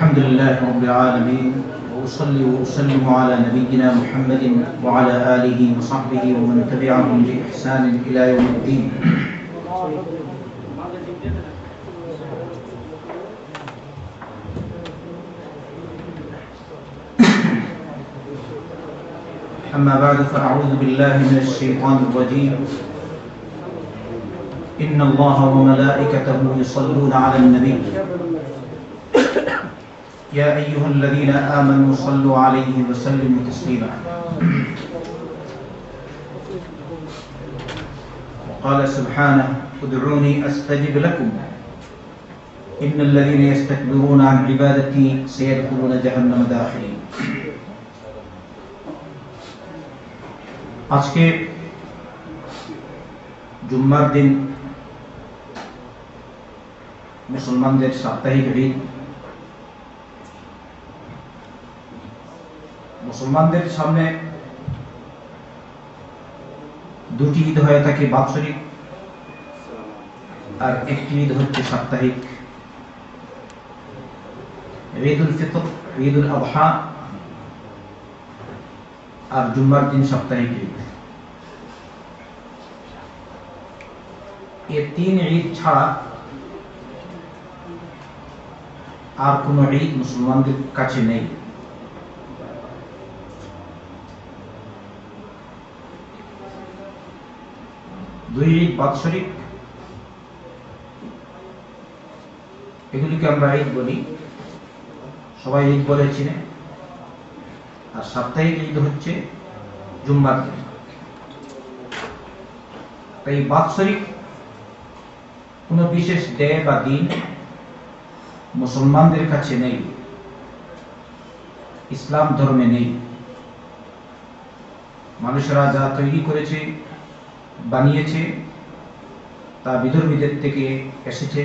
الحمد لله رب العالمين وأصلي وأسلم على نبينا محمد وعلى آله وصحبه ومن تبعهم بإحسان إلى يوم الدين. أما بعد فأعوذ بالله من الشيطان الرجيم. إن الله وملائكته يصلون على النبي. يا أيها الذين آمنوا صلوا عليه وسلموا تسليما وقال سبحانه ادعوني أستجب لكم إن الذين يستكبرون عن عبادتي سيدخلون جهنم داخلين আজকে জুম্মার দিন মুসলমানদের সাপ্তাহিক ঈদ মুসলমানদের সামনে দুটি ঈদ হয়ে থাকে বাৎসরিক আর একটি ঈদ হচ্ছে সাপ্তাহিক। ঈদ উল ফিতর ঈদ উল আবহা আর জুম্মার দিন সাপ্তাহিক ঈদ। এ তিন ঈদ ছাড়া আর কোন ঈদ মুসলমানদের কাছে নেই। ঈদ বাৎসরিক। এগুলিকে আমরা ঈদ বলি। সবাই ঈদ বলে চিনে। আর সাপ্তাহিক ঈদ হচ্ছে জুম্মার দিন। তাই বাৎসরিক কোনো বিশেষ ডে বা দিন মুসলমানদের কাছে নেই। ইসলাম ধর্মে নেই। মানুষেরা যা তৈরি করেছে বানিয়েছে, তা বিধর্মীদের থেকে এসেছে।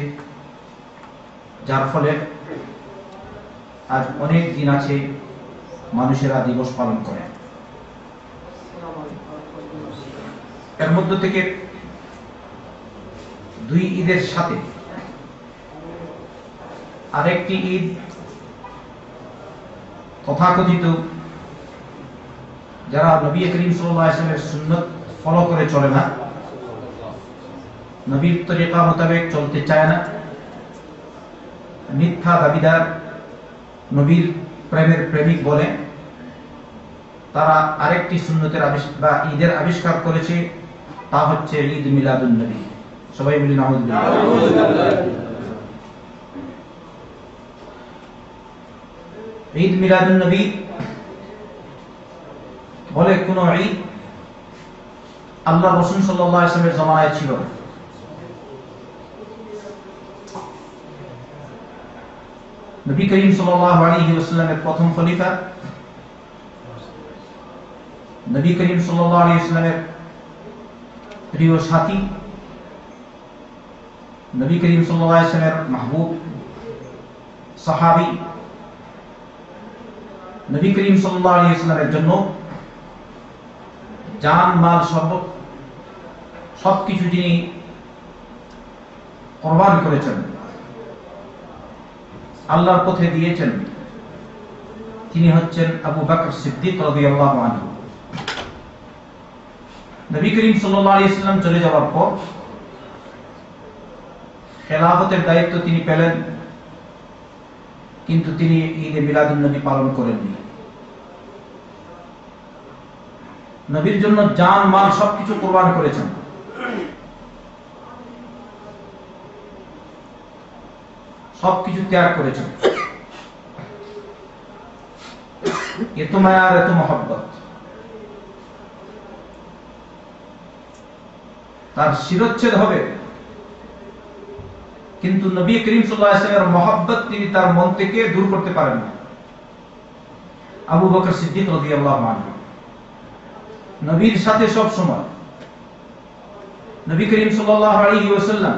যার ফলে আজ অনেক দিন আছে মানুষেরা দিবস পালন করে। এর মধ্য থেকে দুই ঈদের সাথে আরেকটি ঈদ তথাকথিত, যারা নবী করিম সাল্লামের সুন্নত ফলো করে চলে না। নবীর তরিকা মোতাবেক চলতে চায় না। মিথ্যা দাবিদার নবীর প্রেমের প্রেমিক বলে, তারা আরেকটি সুন্নতের বা ঈদের আবিষ্কার করেছে, তা হচ্ছে ঈদ মিলাদুল নবী। সবাই বলি ঈদ মিলাদুল নবী বলে কোন ঈদ আল্লাহ রসুল সাল্লামের জমানায় ছিল। নবী করিম ওয়াসাল্লামের প্রথম খলিফা। নবী করিম ওয়াসাল্লামের প্রিয় সাথী। নবী করিম ওয়াসাল্লামের মাহবুব, সাহাবী। নবী করিম ওয়াসাল্লামের জন্য জান মাল সর্ব সবকিছু যিনি কোরবান করেছেন। আল্লাহর পথে দিয়েছেন। তিনি হচ্ছেন আবু বকর সিদ্দিক রাদিয়াল্লাহু আনহু। নবী করিম সাল্লাল্লাহু আলাইহি সাল্লাম চলে যাওয়ার পর খেলাফতের দায়িত্ব তিনি পেলেন, কিন্তু তিনি ঈদে মিলাদুন নবী পালন করেননি। নবীর জন্য জান, মাল সবকিছু কোরবান করেছেন। সবকিছু ত্যাগ করেছেন এত মায়া আর এত মহব্বত। তার শিরচ্ছেদ হবে। কিন্তু নবী করিম সাল্লামের মহব্বত তিনি তার মন থেকে দূর করতে পারেন না। আবু বকর সিদ্দিক রদি আল্লাহ নবীর সাথে সব সময় নবী করিম সাল্লাহ আলী ওসাল্লাম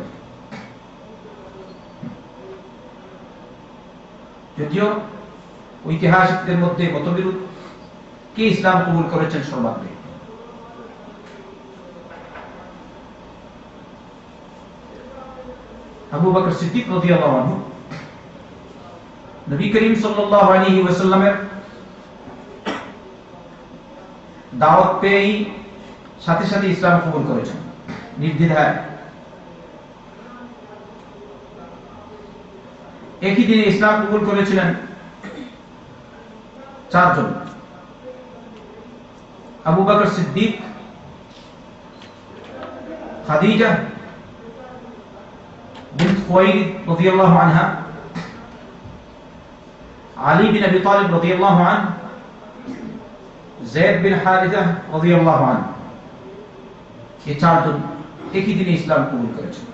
যদিও ঐতিহাসিকদের মধ্যে মতবিরোধ, কে ইসলাম কবুল করেছেন সর্বাগ্রে আবু বকর সিদ্দিক রাদিয়াল্লাহু আনহু, নবী করিম সাল্লাল্লাহু আলাইহি ওয়াসাল্লামের দাওয়াত পেয়েই সাথে সাথে ইসলাম কবুল করেছেন। নির্দ্বিধায় একই দিনে ইসলাম কবুল করেছিলেন চারজন। আবু বকর সিদ্দিক, খাদিজা বিনত খুয়াইলিদ রাদিয়াল্লাহু বিন আবি তালিব রাদিয়াল্লাহু আনহু বিন একই দিনে ইসলাম কবুল করেছেন।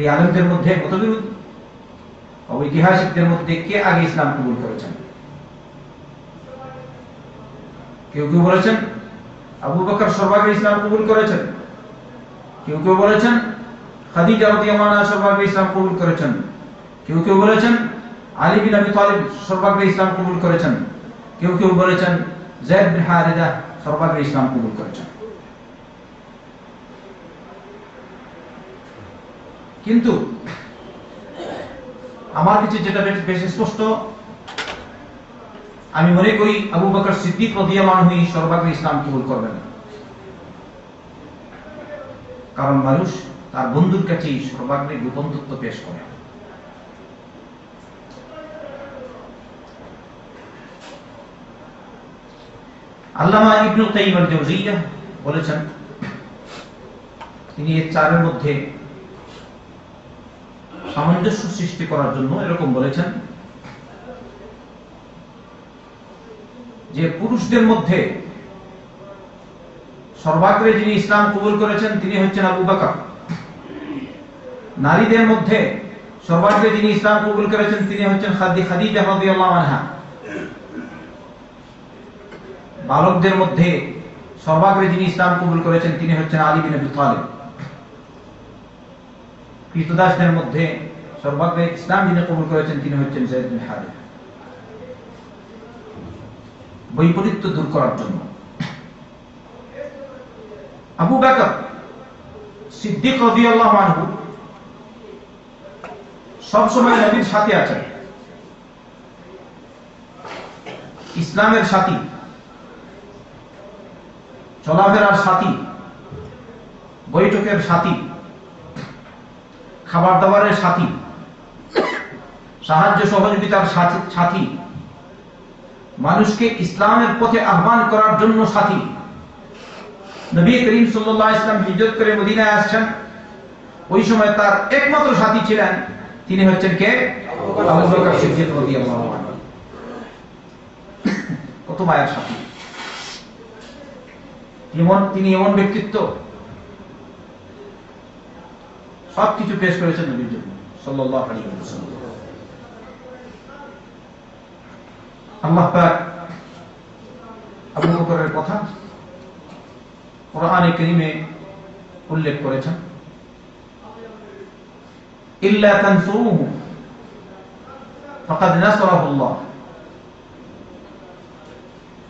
এই আলেমদের মধ্যে মতবিরোধ ঐতিহাসিকদের মধ্যে কে আগে ইসলাম কবুল করেছেন? কেউ কেউ বলেছেন, আবু বকর সর্বাগে ইসলাম কবুল করেছেন। কেউ কেউ বলেছেন করেছেন। কিন্তু আমার কাছে যেটা বেশ- স্পষ্ট, আমি মনে করি আবু বকর সিদ্দিক রাদিয়াল্লাহু আনহু সর্বাগ্রে ইসলাম কবুল করবেন। কারণ মানুষ তার বন্ধুর কাছেই সর্বাগ্রে গোপন তথ্য পেশ করে। আল্লামা ইবনুল কাইয়িম আল বলেছেন, তিনি এই চারের মধ্যে সামঞ্জস্য সৃষ্টি করার জন্য এরকম বলেছেন, যে পুরুষদের মধ্যে সর্বাগ্রে যিনি ইসলাম কবুল করেছেন, তিনি হচ্ছেন আবু বকর। নারীদের মধ্যে সর্বাগ্রে যিনি ইসলাম কবুল করেছেন, তিনি হচ্ছেন খাদি, খাদিজা রাদিয়াল্লাহু বালকদের মধ্যে সর্বাগ্রে যিনি ইসলাম কবুল করেছেন, তিনি হচ্ছেন আলী বিন তালিব। কৃতদাসদের মধ্যে সর্বাগ্রে ইসলাম যিনি কবুল করেছেন, তিনি হচ্ছেন জয়েদ বিন বৈপরীত্য দূর করার জন্য। আবু বকর সিদ্দিক রাদিয়াল্লাহু আনহু সব নবীর সাথে আছেন। ইসলামের সাথী, চলাফেরার সাথী, বৈঠকের সাথী খাবার দাবারের সাথী। সাহায্য সহযোগিতার সাথী- মানুষকে ইসলামের পথে আহ্বান করার জন্য সাথী। নবী করিম আলাইহি ইসলাম হিজরত করে মদিনায় আসছেন। ওই সময় তার একমাত্র সাথী ছিলেন, তিনি হচ্ছেন কে? কত মায়ের সাথী? তিনি এমন ব্যক্তিত্ব। সবকিছু পেশ করেছেন নবীর জন্য সাল্লাল্লাহু আলাইহি ওয়াসাল্লাম আল্লাহ পাক আবু বকরের কথা কোরআনে কারীমে উল্লেখ করেছেন ইল্লা তানসুরুহু ফাকাদ নাসারাহু আল্লাহ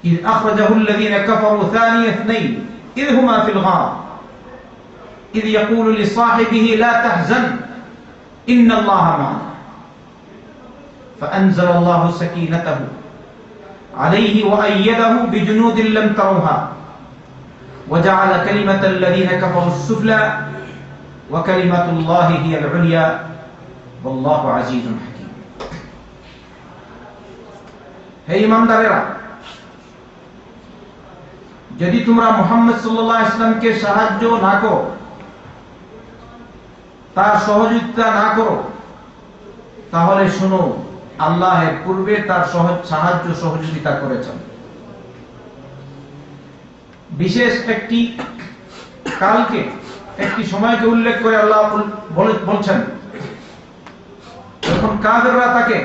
إذ أخرجه الذين كفروا ثاني اثنين إذ هما في الغار إذ يقول لصاحبه لا تحزن إن الله معنا فأنزل الله سكينته عليه وأيده بجنود لم تروها وجعل كلمة الذين كفروا السفلى وكلمة الله هي العليا والله عزيز حكيم হে ইমানদারেরা যদি তোমরা মোহাম্মদ সাল্লাল্লাহু আলাইহি ইসলামকে সাহায্য না করো তার সহযোগিতা না করো, তাহলে শোনো আল্লাহের পূর্বে তার সাহায্য সহযোগিতা করেছেন। বিশেষ একটি, কালকে একটি সময়কে উল্লেখ করে আল্লাহ বলছেন, যখন কাদেররা তাকে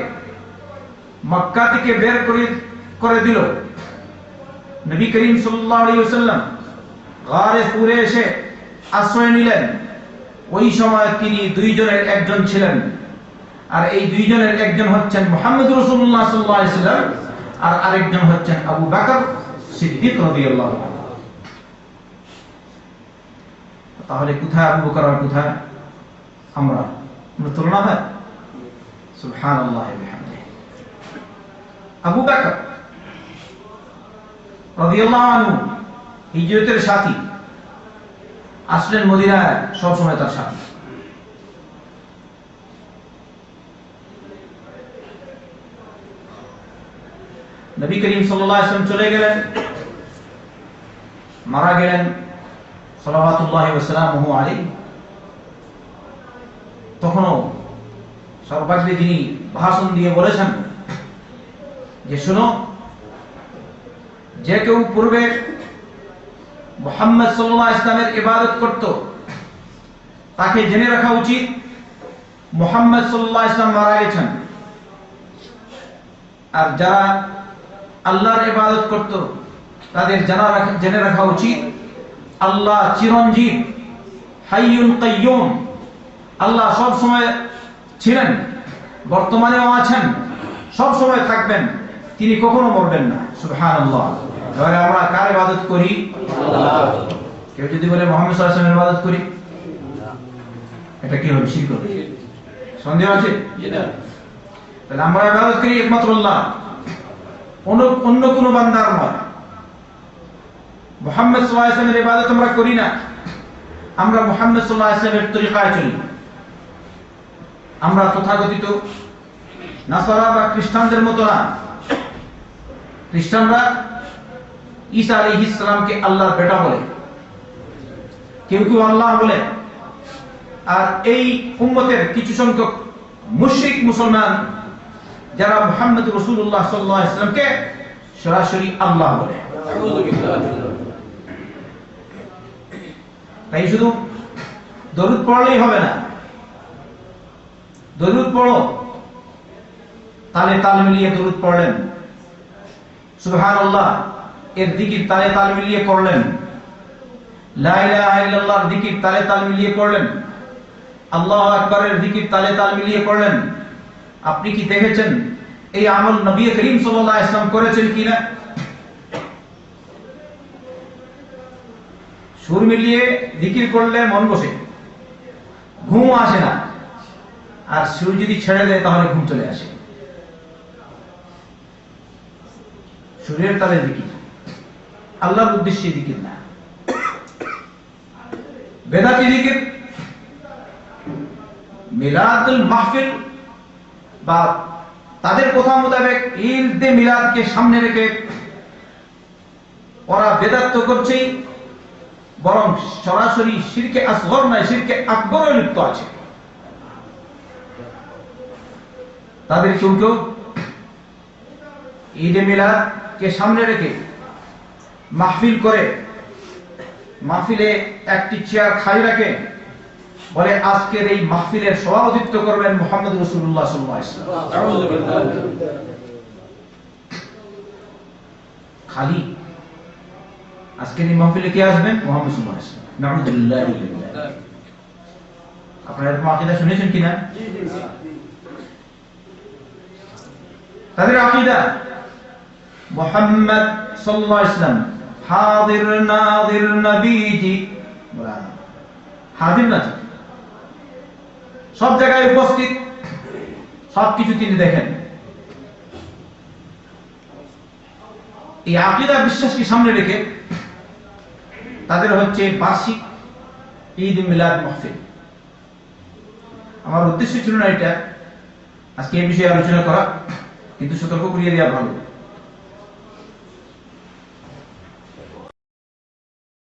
মক্কা থেকে বের করে করে দিল, নবী করিম সাল্লাল্লাহু আলাইহি ওয়াসাল্লাম এসে আশ্রয় নিলেন। ওই সময় তিনি দুইজনের একজন ছিলেন। আর এই দুইজনের একজন হচ্ছেন মোহাম্মদ রসুল্লাহ সাল্লাল্লাহু আলাইহি ওয়াসাল্লাম আর আরেকজন হচ্ছেন আবু বকর সিদ্দিক রাদিয়াল্লাহু তাহলে কোথায় আবু বকর আর কোথায় আমরা? তুলনা হয়? বিহামদিহি। আবু বকর রাদিয়াল্লাহু আনহু, হিজরতের সাথী। আসলেন মদিনায় সব সময় তার সাথী। নবী করিম ওয়াসাল্লাম চলে গেলেন, মারা গেলেন ওয়াসাল্লামু আলাইহি। তখনও সর্বাগ্রে যিনি ভাষণ দিয়ে বলেছেন যে, শুনো, যে কেউ পূর্বে মোহাম্মদ সাল্লাহ ইসলামের ইবাদত করত। তাকে জেনে রাখা উচিত, মোহাম্মদ সাল্লাহ ইসলাম মারা গেছেন। আর যারা আল্লাহর ইবাদত করত, তাদের জানা রাখা, জেনে রাখা উচিত, আল্লাহ চিরঞ্জীব হাইয়ুন কাইয়ুম, আল্লাহ সব সময় ছিলেন, বর্তমানেও আছেন, সব সময় থাকবেন, তিনি কখনো মরবেন না, সুবহানাল্লাহ। এবারে আমরা কার ইবাদত করি? কেউ যদি বলে মোহাম্মদ সাল্লাল্লাহু করি? এটা কি হবে? শিরক সন্দেহ আছে? তাহলে আমরা ইবাদত করি একমাত্র আল্লাহ। অন্য অন্য বান্দার নয়। মোহাম্মদ সাল্লাল্লাহু আলাইহি ইবাদত আমরা করি না। আমরা মোহাম্মদ সাল্লাল্লাহু আলাইহি তরিকায় চলি। আমরা নাসারা বা খ্রিস্টানদের মতো না। খ্রিস্টানরা ঈসা আলাইহিস সালামকে আল্লাহর বেটা বলে। কেউ কেউ আল্লাহ বলে। আর এই উম্মতের কিছু সংখ্যক মুশরিক মুসলমান যারা মুহাম্মদ সাল্লাল্লাহু আলাইহি সরাসরি আল্লাহ বলে। তাই শুধু দরুদ পড়লেই হবে না। দরুদ পড়ো। তালে তাল মিলিয়ে দরুদ পড়লেন। সুবহানাল্লাহ। এর দিকির তালে তাল মিলিয়ে করলেন। লা ইলাহা ইল্লাল্লাহর দিকির তালে তাল মিলিয়ে করলেন। আল্লাহু আকবারের দিকির তালে তাল মিলিয়ে করলেন। আপনি কি দেখেছেন? এই আমল নবী করিম সাল্লাল্লাহু আলাইহি ওয়াসাল্লাম করেছেন কিনা? সুর মিলিয়ে দিকির করলে মন বসে। ঘুম আসে না। আর সুর যদি ছেড়ে দেয়, তাহলে ঘুম চলে আসে। সুরের তালে জিকির আল্লাহর উদ্দেশ্যে জিকির না। বেদাতি জিকির মিলাদুল মাহফিল বা তাদের কথা মোতাবেক ঈদে মিলাদকে সামনে রেখে ওরা বেদাত্ত করছেই বরং সরাসরি শিরকে আসগর নয়, শিরকে আকবরও লিপ্ত আছে। তাদের কেউ কেউ ঈদে মিলাদ কে সামনে রেখে মাহফিল করে মাহফিলে একটি চেয়ার খালি রাখে বলে আজকের এই মাহফিলের সভাপতিত্ব করবেন মোহাম্মদ রসুল্লাহ খালি। আজকের এই মাহফিলে কে আসবেন? মোহাম্মদ আপনারা এরকম আকীদা শুনেছেন কিনা? তাদের আকীদা মোহাম্মদ সাল্লাল্লাহু আলাইহি হাজির নাজির নবীজি। হাজির না সব জায়গায় উপস্থিত, সব কিছু তিনি দেখেন। এই আকিদা বিশ্বাসকে সামনে রেখে তাদের হচ্ছে বার্ষিক ঈদ মিলাদ মাহফিল। আমার উদ্দেশ্য ছিল না এটা। আজকে এই বিষয়ে আলোচনা করা, কিন্তু সতর্ক করিয়ে দেওয়া ভালো।